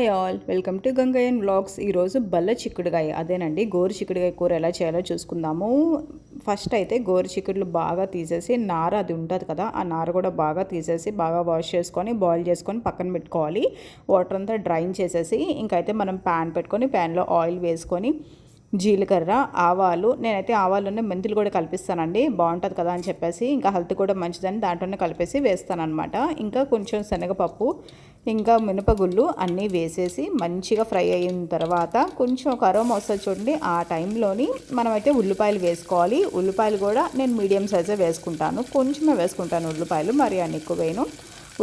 Hi all welcome to Gangayyan vlogs. ఈరోజు బల్ల చిక్కుడుగాయ అదేనండి గోరు చిక్కుడుగాయ కూర ఎలా చేయాలో చూసుకుందాము. ఫస్ట్ అయితే గోరు చిక్కుడులు బాగా తీసేసి నార అది ఉంటుంది కదా ఆ నార కూడా బాగా తీసేసి బాగా వాష్ చేసుకొని బాయిల్ చేసుకొని పక్కన పెట్టుకోవాలి. వాటర్ అంతా డ్రైన్ చేసేసి ఇంకైతే మనం ప్యాన్ పెట్టుకొని ప్యాన్లో ఆయిల్ వేసుకొని జీలకర్ర ఆవాలు. నేనైతే ఆవాలున్న మెంతులు కూడా కలిపిస్తానండి. బాగుంటుంది కదా అని చెప్పేసి ఇంకా హెల్త్ కూడా మంచిదని దాంట్లోనే కలిపేసి వేస్తానమాట ఇంకా కొంచెం శనగపప్పు ఇంకా మినపగుళ్ళు అన్నీ వేసేసి మంచిగా ఫ్రై అయిన తర్వాత కొంచెం ఒక అరోమ వస్తుంది చూడండి. ఆ టైంలోని మనమైతే ఉల్లిపాయలు వేసుకోవాలి. ఉల్లిపాయలు కూడా నేను మీడియం సైజే వేసుకుంటాను. కొంచెమే వేసుకుంటాను ఉల్లిపాయలు. మరి అన్ని ఎక్కువ వేయను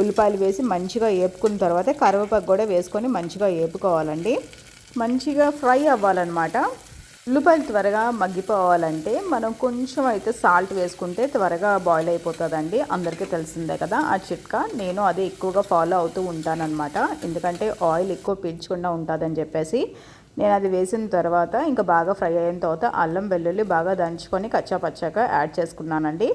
ఉల్లిపాయలు వేసి మంచిగా వేపుకున్న తర్వాత కరివేపాకు కూడా వేసుకొని మంచిగా వేపుకోవాలండి మంచిగా ఫ్రై అవ్వాలన్నమాట. ఉల్లిపాయలు త్వరగా మగ్గిపోవాలంటే మనం కొంచెం అయితే సాల్ట్ వేసుకుంటే త్వరగా బాయిల్ అయిపోతుందండి. అందరికీ తెలిసిందే కదా ఆ చిట్కా. నేను అదే ఎక్కువగా ఫాలో అవుతూ ఉంటానన్నమాట. ఎందుకంటే ఆయిల్ ఎక్కువ పీల్చకుండా ఉంటుందని చెప్పేసి నేను అది వేసిన తర్వాత ఇంకా బాగా ఫ్రై అయిన తర్వాత అల్లం వెల్లుల్లి బాగా దంచుకొని కచ్చా పచ్చాక యాడ్ చేసుకున్నానండి.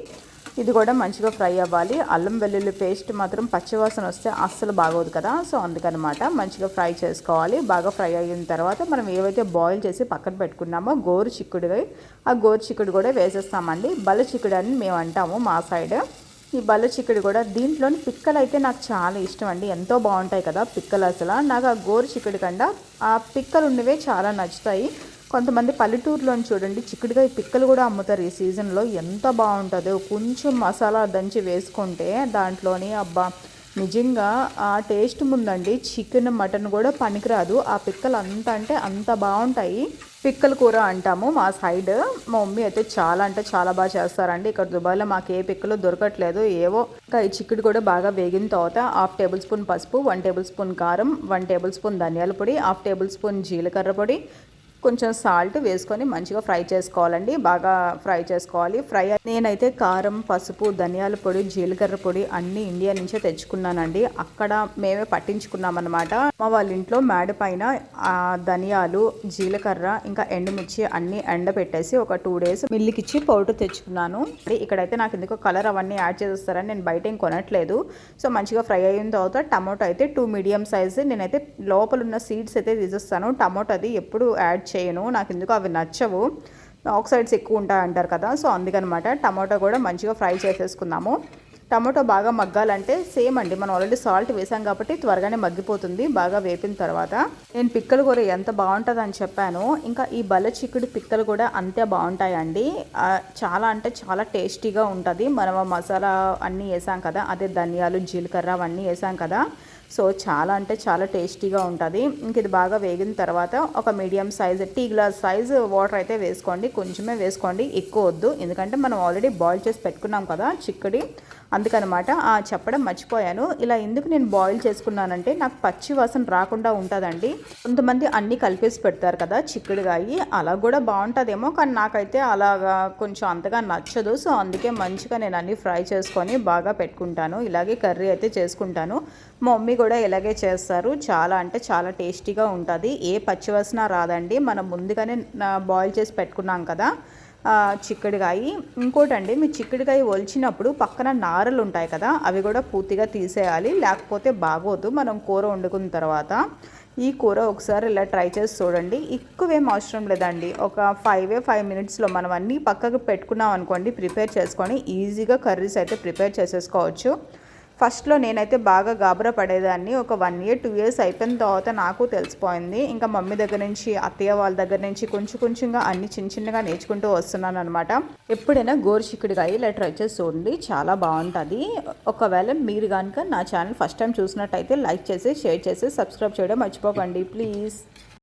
ఇది కూడా మంచిగా ఫ్రై అవ్వాలి. అల్లం వెల్లుల్లి పేస్ట్ మాత్రం పచ్చివాసన వస్తే అస్సలు బాగోదు కదా సో అందుకనమాట మంచిగా ఫ్రై చేసుకోవాలి. బాగా ఫ్రై అయిన తర్వాత మనం ఏవైతే బాయిల్ చేసి పక్కన పెట్టుకున్నామో గోరు చిక్కుడు ఆ గోరు చిక్కుడు కూడా వేసేస్తామండి. బల చిక్కుడు అని మేము అంటాము మా సైడ్. ఈ బల్ల చిక్కుడు కూడా దీంట్లోని పిక్కలు అయితే నాకు చాలా ఇష్టం అండి. ఎంతో బాగుంటాయి కదా పిక్కలు అసలు. నాకు ఆ గోరు చిక్కుడు కండా ఆ పిక్కలు ఉన్నవే చాలా నచ్చుతాయి. కొంతమంది పల్లెటూరులోని చూడండి చిక్కుడుగా ఈ పిక్కలు కూడా అమ్ముతారు ఈ సీజన్లో. ఎంత బాగుంటుందో. కొంచెం మసాలా దంచి వేసుకుంటే దాంట్లోని అబ్బా నిజంగా ఆ టేస్ట్ ముందండి. చికెన్ మటన్ కూడా పనికిరాదు. ఆ పిక్కలు అంత అంటే అంత బాగుంటాయి. పిక్కల కూర అంటాము మా సైడ్. మా మమ్మీ అయితే చాలా అంటే చాలా బాగా చేస్తారండి. ఇక్కడ దుబాయ్లో మాకు ఏ పిక్కలు దొరకట్లేదు. ఏవో ఇంకా ఈ చిక్కుడు కూడా బాగా వేగిన తర్వాత హాఫ్ టేబుల్ స్పూన్ పసుపు వన్ టేబుల్ స్పూన్ కారం వన్ టేబుల్ స్పూన్ ధనియాల పొడి హాఫ్ టేబుల్ స్పూన్ జీలకర్ర పొడి కొంచెం సాల్ట్ వేసుకొని మంచిగా ఫ్రై చేసుకోవాలండి. బాగా ఫ్రై చేసుకోవాలి. ఫ్రై నేనైతే కారం పసుపు ధనియాల పొడి జీలకర్ర పొడి అన్ని ఇండియా నుంచే తెచ్చుకున్నానండి. అక్కడ మేమే పట్టించుకున్నాం అనమాట మా వాళ్ళ ఇంట్లో మేడ పైన ధనియాలు జీలకర్ర ఇంకా ఎండుమిర్చి అన్ని ఎండ పెట్టేసి ఒక టూ డేస్ మిల్లికిచ్చి పౌడర్ తెచ్చుకున్నాను. ఇక్కడైతే నాకు ఎందుకో కలర్ అవన్నీ యాడ్ చేసేస్తారని నేను బయట ఏం కొనట్లేదు. సో మంచిగా ఫ్రై అయిన తర్వాత టమాటో అయితే టూ మీడియం సైజ్. నేనైతే లోపల ఉన్న సీడ్స్ అయితే తీసేస్తాను. టమాటో అది ఎప్పుడు యాడ్ చేయను. నాకు ఎందుకు అవి నచ్చవు. ఆక్సైడ్స్ ఎక్కువ ఉంటాయి అంటారు కదా సో అందుకనమాట టమాటో కూడా మంచిగా ఫ్రై చేసేసుకుందాము. టమాటో బాగా మగ్గాలంటే సేమ్ అండి. మనం ఆల్రెడీ సాల్ట్ వేసాం కాబట్టి త్వరగానే మగ్గిపోతుంది బాగా వేపిన తర్వాత. నేను పిక్కలు కూర ఎంత బాగుంటుంది అని చెప్పాను. ఇంకా ఈ బల్ల చిక్కుడు పిక్కలు కూడా అంతే బాగుంటాయండి. చాలా అంటే చాలా టేస్టీగా ఉంటుంది. మనం మసాలా అన్నీ వేసాం కదా అదే ధనియాలు జీలకర్ర అవన్నీ వేసాం కదా సో చాలా అంటే చాలా టేస్టీగా ఉంటుంది. ఇంక ఇది బాగా వేగిన తర్వాత ఒక medium size tea glass size water అయితే వేసుకోండి. కొంచెమే వేసుకోండి ఎక్కువ వద్దు. ఎందుకంటే మనం ఆల్రెడీ బాయిల్ చేసి పెట్టుకున్నాం కదా చిక్కడి. అందుకనమాట చెప్పడం మర్చిపోయాను. ఇలా ఎందుకు నేను బాయిల్ చేసుకున్నానంటే నాకు పచ్చి వాసన రాకుండా ఉంటుందండి. కొంతమంది అన్నీ కలిపేసి పెడతారు కదా చిక్కుడుగాయి. అలా కూడా బాగుంటుందేమో కానీ నాకైతే అలాగా కొంచెం అంతగా నచ్చదు. సో అందుకే మంచిగా నేను అన్నీ ఫ్రై చేసుకొని బాగా పెట్టుకుంటాను. ఇలాగే కర్రీ అయితే చేసుకుంటాను. మా మమ్మీ కూడా ఇలాగే చేస్తారు. చాలా అంటే చాలా టేస్టీగా ఉంటుంది. ఏ పచ్చివాసన రాదండి. మనం ముందుగానే బాయిల్ చేసి పెట్టుకున్నాం కదా చిక్కుడుకాయ. ఇంకోటండి మీ చిక్కుడుకాయ ఒలిచినప్పుడు పక్కన నారలు ఉంటాయి కదా అవి కూడా పూర్తిగా తీసేయాలి. లేకపోతే బాగోదు మనం కూర వండుకున్న తర్వాత. ఈ కూర ఒకసారి ఇలా ట్రై చేసి చూడండి. ఎక్కువేం అవసరం లేదండి. ఒక ఫైవ్ ఫైవ్ మినిట్స్లో మనం అన్నీ పక్కకు పెట్టుకున్నాం అనుకోండి ప్రిపేర్ చేసుకొని ఈజీగా కర్రీస్ అయితే ప్రిపేర్ చేసేసుకోవచ్చు. ఫస్ట్లో నేనైతే బాగా గాబరా పడేదాన్ని. ఒక వన్ ఇయర్ టూ ఇయర్స్ అయిపోయిన తర్వాత నాకు తెలిసిపోయింది. ఇంకా మమ్మీ దగ్గర నుంచి అత్తయ్య వాళ్ళ దగ్గర నుంచి కొంచెం కొంచెంగా అన్ని చిన్న చిన్నగా నేర్చుకుంటూ వస్తున్నాను అనమాట ఎప్పుడైనా గోరు చిక్కుడుకాయ ఇలా ట్రై చేసి చూడండి. చాలా బాగుంటుంది. ఒకవేళ మీరు కనుక నా ఛానల్ ఫస్ట్ టైం చూసినట్టయితే లైక్ చేసి షేర్ చేసి సబ్స్క్రైబ్ చేయడం మర్చిపోకండి. ప్లీజ్.